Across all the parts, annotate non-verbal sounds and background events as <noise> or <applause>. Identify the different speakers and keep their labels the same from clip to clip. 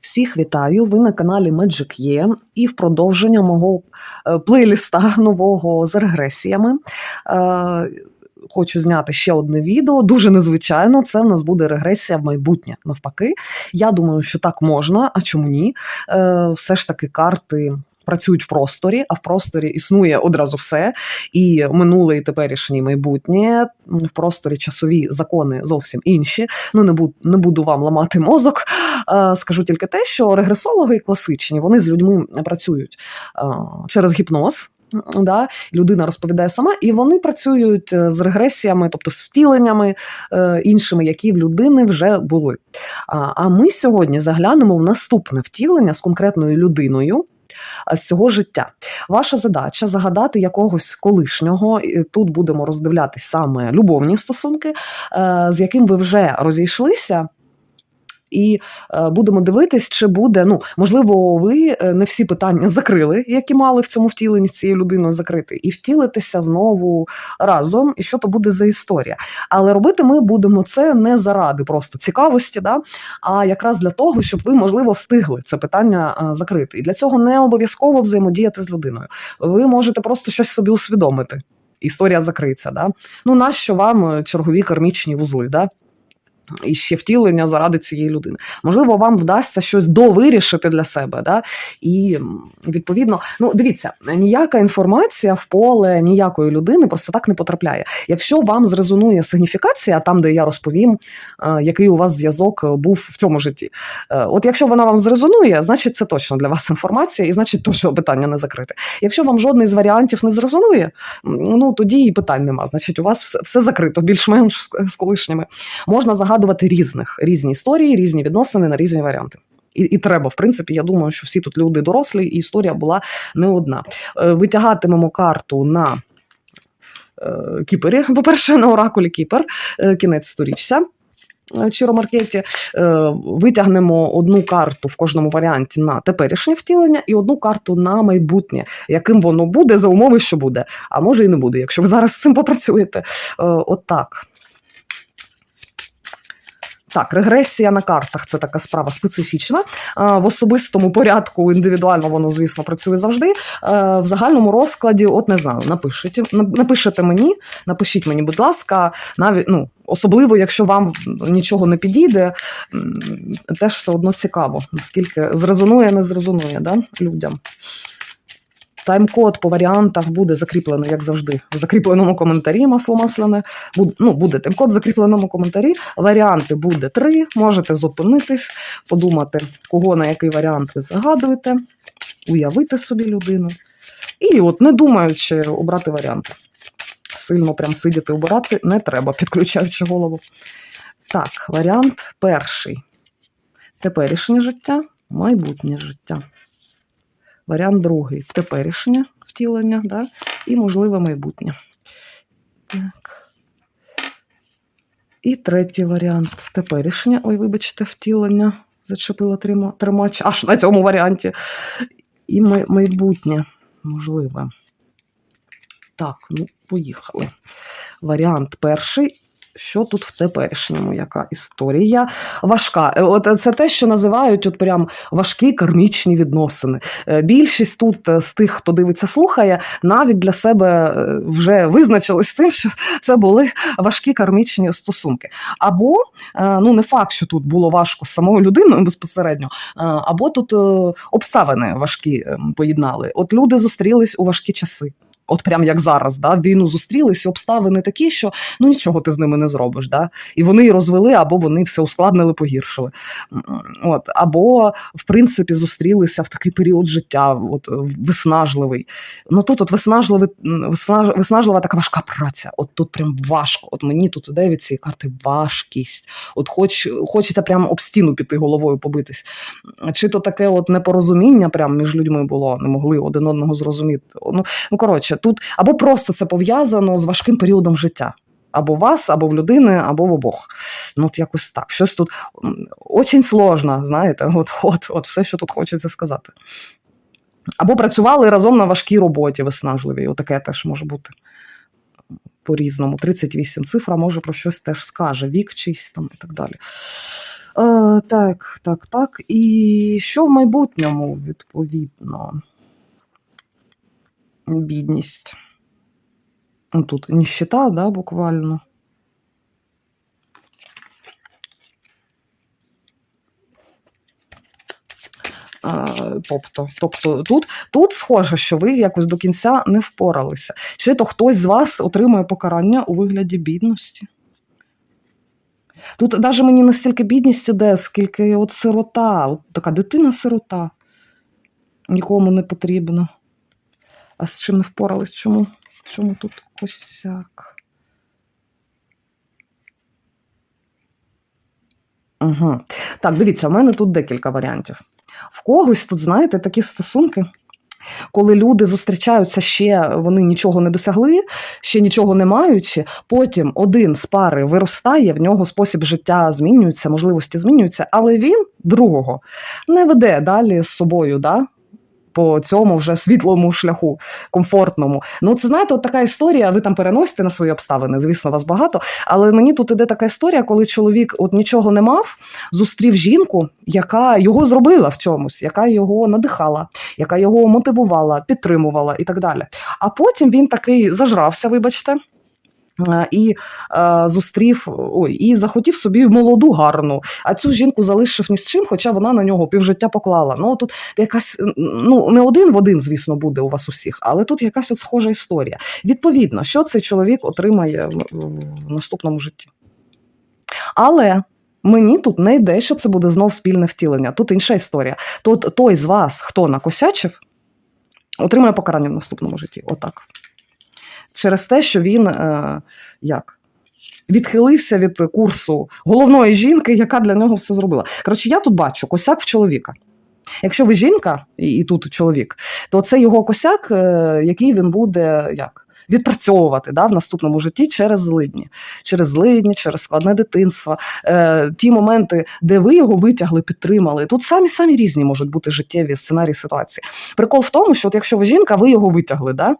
Speaker 1: Всіх вітаю! Ви на каналі Magic Є і в продовження мого е, плейліста <laughs> нового з регресіями. Е, Хочу зняти ще одне відео, дуже незвичайно. Це в нас буде регресія в майбутнє. Навпаки, я думаю, що так можна, а чому ні? Е, Все ж таки карти працюють в просторі, а в просторі існує одразу все. І минуле, і теперішнє, і майбутнє. В просторі часові закони зовсім інші. Ну не буду, не буду вам ламати мозок. Скажу тільки те, що регресологи класичні вони з людьми працюють через гіпноз. Да, людина розповідає сама, і вони працюють е, з регресіями, тобто з втіленнями е, іншими, які в людини вже були. А, а ми сьогодні заглянемо в наступне втілення з конкретною людиною. А, З цього життя ваша задача загадати якогось колишнього. і Тут будемо роздивляти саме любовні стосунки, е, з яким ви вже розійшлися, і е, будемо дивитись, чи буде. Ну, можливо, ви е, не всі питання закрили, які мали в цьому втіленні цією людиною закрити, і втілитися знову разом, і що то буде за історія. Але робити ми будемо це не заради просто цікавості, да? а якраз для того, щоб ви, можливо, встигли це питання е, закрити. І для цього не обов'язково взаємодіяти з людиною. Ви можете просто щось собі усвідомити. Історія закриється. Да? Ну, нащо вам чергові кармічні вузли? Да? І ще втілення заради цієї людини. Можливо, вам вдасться щось довирішити для себе. Да? І відповідно, ну дивіться, ніяка інформація в поле ніякої людини просто так не потрапляє. Якщо вам зрезонує сигніфікація, там, де я розповім, е, який у вас зв'язок був в цьому житті. Е, От якщо вона вам зрезонує, значить це точно для вас інформація, і значить точно питання не закрите. Якщо вам жодний з варіантів не зрезонує, ну тоді і питань нема. Значить, у вас все, все закрито, більш-менш з колишніми. Можна загадувати різних різні історії, різні відносини на різні варіанти. І, і треба, в принципі, я думаю, що всі тут люди дорослі, і історія була не одна. Е, Витягатимемо карту на е, Кіпері. По-перше, на оракулі Кіпер, е, кінець сторічця. е, Чиромаркеті витягнемо одну карту в кожному варіанті на теперішнє втілення і одну карту на майбутнє, яким воно буде за умови, що буде. А може і не буде, якщо ви зараз з цим попрацюєте. От. Так, регресія на картах це така справа специфічна. В особистому порядку індивідуально воно, звісно, працює завжди. Е, В загальному розкладі, от не знаю, напишіть, напишете мені, напишіть мені, будь ласка, навіть ну. Особливо, якщо вам нічого не підійде, теж все одно цікаво, наскільки зрезонує, не зрезонує да, людям. Тайм-код по варіантах буде закріплений, як завжди, в закріпленому коментарі масло масляне. Буде, ну, буде тайм-код в закріпленому коментарі. Варіанти буде три. Можете зупинитись, подумати, кого на який варіант ви загадуєте, уявити собі людину. І от, не думаючи, обрати варіанти. Сильно прям сидіти обирати не треба, підключаючи голову. Так, варіант перший. Теперішнє життя, майбутнє життя. Варіант другий теперішнє втілення, да? і можливе майбутнє. Так. І третій варіант теперішнє. Ой, вибачте, втілення. Зачепила тримач аж на цьому варіанті. І майбутнє можливе. Так, ну, поїхали. Варіант перший. Що тут в теперішньому? Яка історія важка? Е, От це те, що називають от прям важкі кармічні відносини. Е, Більшість тут е, з тих, хто дивиться, слухає, навіть для себе е, вже визначились з тим, що це були важкі кармічні стосунки. Або е, ну не факт, що тут було важко самою людиною безпосередньо, е, або тут е, обставини важкі е, поєднали. От люди зустрілись у важкі часи. От прям як зараз, да, війну зустрілись, обставини такі, що ну нічого ти з ними не зробиш. Да? І вони і розвели, або вони все ускладнили, погіршили. От, або, в принципі, зустрілися в такий період життя, от, виснажливий. Ну тут от виснажливий, виснаж, виснажлива така важка праця. От тут прям важко. От мені тут іде від цієї карти важкість. От хоч, хочеться прямо об стіну піти головою побитись. Чи то таке от непорозуміння прямо між людьми було, не могли один одного зрозуміти. Ну, ну коротше, тут або просто це пов'язано з важким періодом життя. Або в вас, або в людини, або в обох. Ну, от якось так. Щось тут очень сложно, знаєте, от, от, от все, що тут хочеться сказати. Або працювали разом на важкій роботі виснажливій. Отаке теж може бути по-різному. 38 цифра може про щось теж скаже, вік чийсь там і так далі. Е, так, так, так. І що в майбутньому, відповідно? Бідність. Ну, Тут ніщита, да, буквально. Тобто, тобто тут, тут схоже, що ви якось до кінця не впоралися. Чи то хтось з вас отримує покарання у вигляді бідності? Тут навіть мені не стільки бідність іде, скільки от сирота, от така дитина-сирота. Нікому не потрібно. А з чим не впорались? Чому? Чому тут косяк? Угу. Так, дивіться, в мене тут декілька варіантів. В когось тут, знаєте, такі стосунки, коли люди зустрічаються ще, вони нічого не досягли, ще нічого не маючи, потім один з пари виростає, в нього спосіб життя змінюється, можливості змінюються, але він другого не веде далі з собою. Да? По цьому вже світлому шляху, комфортному. Ну, це знаєте, от така історія. Ви там переносите на свої обставини, звісно, вас багато. Але мені тут іде така історія, коли чоловік от нічого не мав, зустрів жінку, яка його зробила в чомусь, яка його надихала, яка його мотивувала, підтримувала і так далі. А потім він такий зажрався, вибачте. Е, І е, зустрів ой, і захотів собі молоду гарну, а цю жінку залишив ні з чим, хоча вона на нього півжиття поклала. Ну тут якась ну не один в один, звісно, буде у вас усіх, але тут якась от схожа історія. Відповідно, що цей чоловік отримає в- наступному житті. Але мені тут не йде, що це буде знов спільне втілення. Тут інша історія. Тут той з вас, хто накосячив, отримає покарання в наступному житті. Отак. Через те, що він е, як? Відхилився від курсу головної жінки, яка для нього все зробила. Коротше, я тут бачу косяк в чоловіка. Якщо ви жінка, і, тут чоловік, то це його косяк, е, який він буде як? Відпрацьовувати да, в наступному житті через злидні, через злидні, через складне дитинство, е, ті моменти, де ви його витягли, підтримали. Тут самі самі різні можуть бути життєві сценарії ситуації. Прикол в тому, що от якщо ви жінка, ви його витягли да,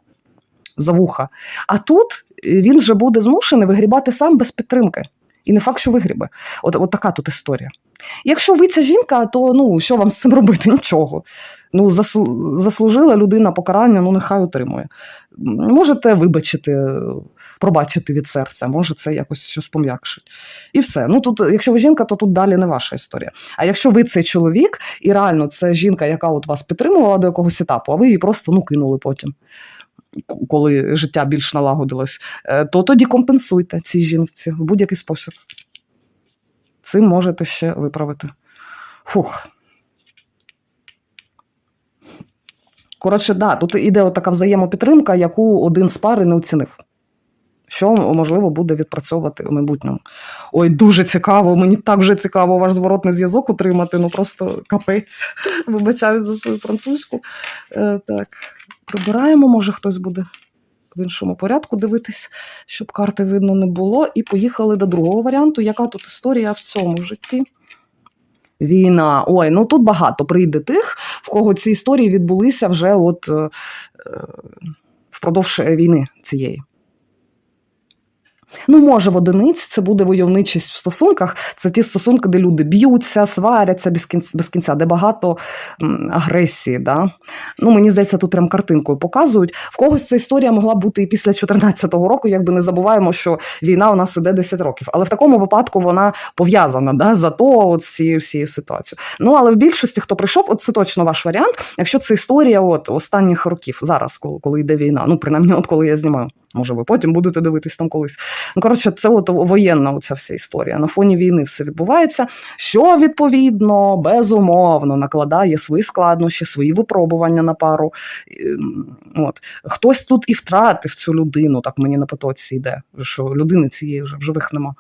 Speaker 1: за вуха. А тут е, він вже буде змушений вигрібати сам без підтримки. І не факт, що вигрібе. От, от така тут історія. Якщо ви ця жінка, то ну що вам з цим робити? Нічого. Ну, заслужила людина покарання, ну нехай отримує. Можете вибачити, пробачити від серця, може це якось щось пом'якшить. І все. Ну тут, якщо ви жінка, то тут далі не ваша історія. А якщо ви цей чоловік, і реально це жінка, яка от вас підтримувала до якогось етапу, а ви її просто ну кинули потім. Коли життя більш налагодилось, е, то тоді компенсуйте цій жінці в будь-який спосіб. Цим можете ще виправити. Фух. Коротше, да, тут іде така взаємопідтримка, яку один з пари не оцінив. Що можливо буде відпрацьовувати у майбутньому. Ой, дуже цікаво. Мені так вже цікаво ваш зворотний зв'язок отримати. Ну просто капець. Вибачаюсь за свою французьку. Е, так, прибираємо, може хтось буде в іншому порядку дивитись, щоб карти видно не було. І поїхали до другого варіанту. Яка тут історія в цьому житті? Війна. Ой, ну тут багато прийде тих, в кого ці історії відбулися вже от е, е, впродовж війни цієї. Ну, може, в одиниць це буде войовничість в стосунках. Це ті стосунки, де люди б'ються, сваряться без кінця, без кінця де багато агресії. Да? Ну, мені здається, тут прям картинкою показують. В когось ця історія могла бути і після 2014 року, якби не забуваємо, що війна у нас іде 10 років. Але в такому випадку вона пов'язана да, за то от цією всією ситуацією. Ну, але в більшості, хто прийшов, от це точно ваш варіант. Якщо це історія от останніх років, зараз, коли, коли йде війна, ну принаймні, от коли я знімаю. Може, ви потім будете дивитись там колись. Ну, коротше, це от воєнна оця вся історія. На фоні війни все відбувається, що відповідно безумовно накладає свої складнощі, свої випробування на пару. От. Хтось тут і втратив цю людину, так мені на потоці йде, що людини цієї вже в живих нема.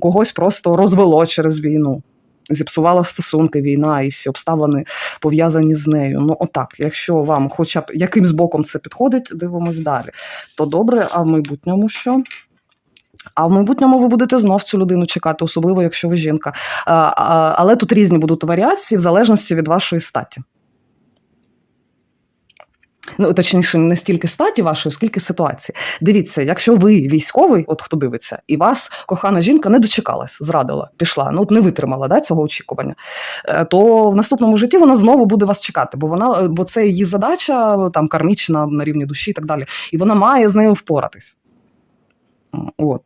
Speaker 1: Когось просто розвело через війну. Зіпсувала стосунки війна і всі обставини пов'язані з нею. Ну, отак, якщо вам хоча б якимсь боком це підходить, дивимось далі. То добре, а в майбутньому що? А в майбутньому ви будете знов цю людину чекати, особливо якщо ви жінка. Але тут різні будуть варіації в залежності від вашої статі. Ну, точніше, не стільки статі вашої, скільки ситуації. Дивіться, якщо ви військовий, от хто дивиться, і вас кохана жінка не дочекалась, зрадила, пішла, ну от не витримала да, цього очікування, е, то в наступному житті вона знову буде вас чекати, бо вона, е, бо це її задача там кармічна на рівні душі і так далі. І вона має з нею впоратись. От.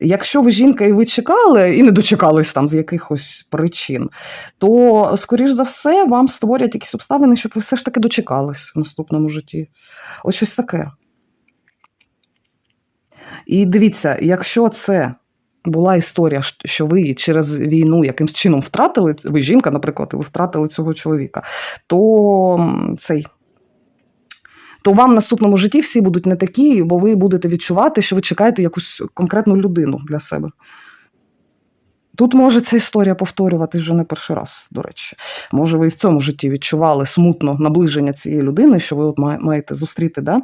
Speaker 1: Якщо ви жінка і ви чекали, і не дочекались там з якихось причин, то, скоріш за все, вам створять якісь обставини, щоб ви все ж таки дочекались в наступному житті. Ось щось таке. І дивіться, якщо це була історія, що ви через війну якимсь чином втратили, ви жінка, наприклад, і ви втратили цього чоловіка, то цей. То вам в наступному житті всі будуть не такі, бо ви будете відчувати, що ви чекаєте якусь конкретну людину для себе. Тут може ця історія повторюватись вже не перший раз, до речі. Може, ви і в цьому житті відчували смутно наближення цієї людини, що ви от має- маєте зустріти, да?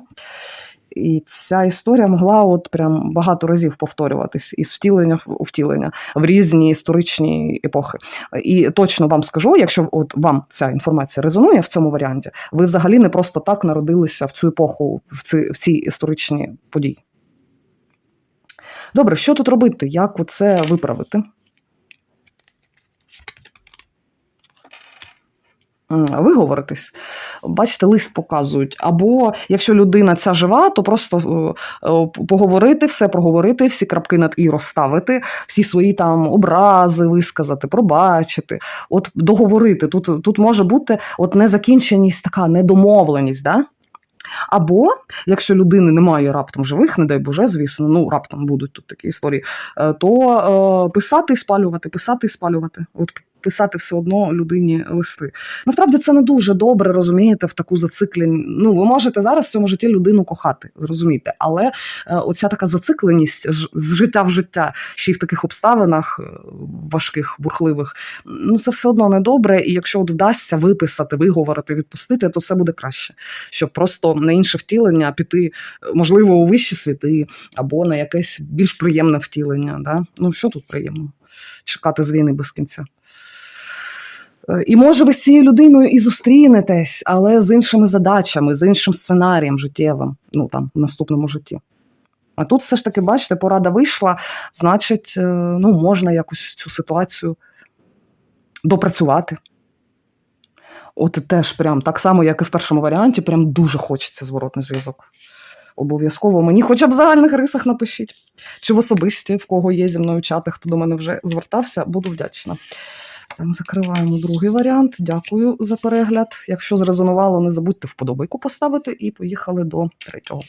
Speaker 1: І ця історія могла от прям багато разів повторюватись із втілення у втілення в різні історичні епохи. І точно вам скажу, якщо от вам ця інформація резонує в цьому варіанті, ви взагалі не просто так народилися в цю епоху, в ці, в ці історичні події. Добре, що тут робити? Як це виправити? Виговоритись. Бачите, лист показують. Або якщо людина ця жива, то просто е, е, поговорити, все проговорити, всі крапки над і розставити, всі свої там образи висказати, пробачити, от договорити. Тут, тут може бути от незакінченість, така недомовленість. Да? Або якщо людини немає раптом живих, не дай Боже, звісно, ну раптом будуть тут такі історії, е, то е, писати і спалювати, писати і спалювати. От писати все одно людині листи. Насправді це не дуже добре, розумієте, в таку зацикленість. Ну, ви можете зараз в цьому житті людину кохати, зрозумійте, але е, оця така зацикленість з життя в життя, ще й в таких обставинах е, важких, бурхливих, ну це все одно не добре. І якщо от вдасться виписати, виговорити, відпустити, то все буде краще, щоб просто на інше втілення піти, е, можливо, у вищі світи або на якесь більш приємне втілення. Да? Ну що тут приємно? Чекати з війни без кінця. Е, І може ви з цією людиною і зустрінетесь, але з іншими задачами, з іншим сценарієм життєвим, ну там в наступному житті. А тут все ж таки, бачите, порада вийшла, значить, е, ну, можна якось цю ситуацію допрацювати. От теж прям так само, як і в першому варіанті, прям дуже хочеться зворотний зв'язок. Обов'язково мені хоча б в загальних рисах напишіть. Чи в особисті, в кого є зі мною чати, хто до мене вже звертався, буду вдячна. Закриваємо другий варіант. Дякую за перегляд. Якщо зрезонувало, не забудьте вподобайку поставити і поїхали до третього.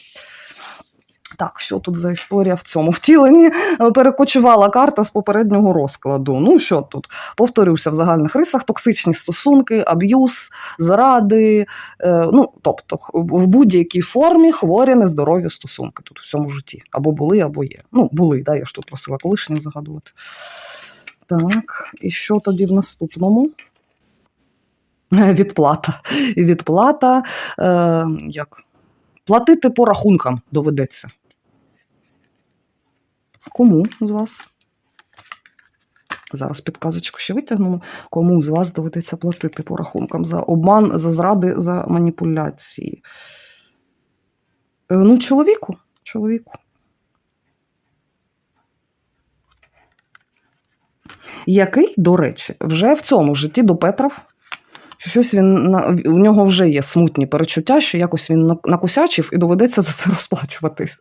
Speaker 1: Так, що тут за історія в цьому втіленні? Е, Перекочувала карта з попереднього розкладу. Ну що тут? Повторюся в загальних рисах: токсичні стосунки, аб'юз, зради. Е, ну, тобто, в будь-якій формі хворі нездорові стосунки тут в цьому житті. Або були, або є. Ну, були, да, я ж тут просила колишніх загадувати. Так, і що тоді в наступному? Е, Відплата. І відплата. Е, як? Платити по рахункам доведеться. Кому з вас? Зараз підказочку ще витягнемо. Кому з вас доведеться платити по рахункам за обман, за зради, за маніпуляції? Е, Ну, чоловіку. Чоловіку. Який, до речі, вже в цьому житті допетрав. що Щось він у нього вже є смутні перечуття, що якось він накусячив і доведеться за це <laughs> розплачуватись.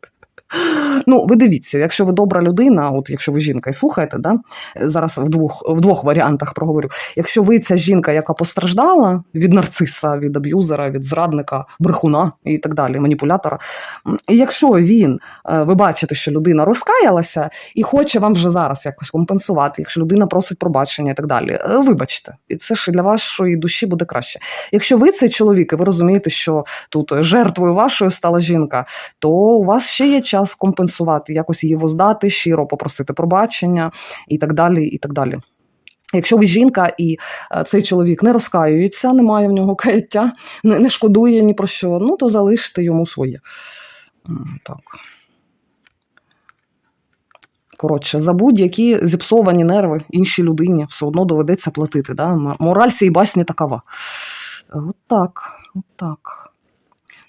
Speaker 1: Ну, ви дивіться, якщо ви добра людина, от якщо ви жінка і слухаєте, да, зараз в двох, в двох варіантах проговорю. Якщо ви ця жінка, яка постраждала від нарциса, від аб'юзера, від зрадника, брехуна і так далі, маніпулятора. І якщо він, е, ви бачите, що людина розкаялася і хоче вам вже зараз якось компенсувати, якщо людина просить пробачення і так далі, е, вибачте, і це ж для вашої душі буде краще. Якщо ви цей чоловік, і ви розумієте, що тут жертвою вашою стала жінка, то у вас ще є час компенсувати, якось її воздати, щиро попросити пробачення і так далі. і так далі. Якщо ви жінка і е, цей чоловік не розкаюється, немає в нього каяття, не, не шкодує ні про що, ну то залиште йому своє. Так. Коротше, за будь-які зіпсовані нерви іншій людині все одно доведеться платити. Да? Мораль сій басні такова. Отак, отак.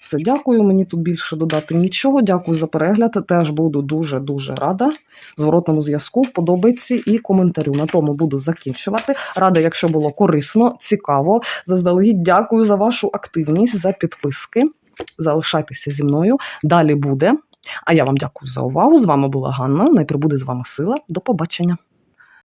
Speaker 1: Все, дякую. Мені тут більше додати нічого. Дякую за перегляд. Теж буду дуже-дуже рада. Зворотному зв'язку, вподобайці і коментарю. На тому буду закінчувати. Рада, якщо було корисно, цікаво. Заздалегідь дякую за вашу активність, за підписки. Залишайтеся зі мною. Далі буде. А я вам дякую за увагу. З вами була Ганна. Найприбуде з вами сила. До побачення.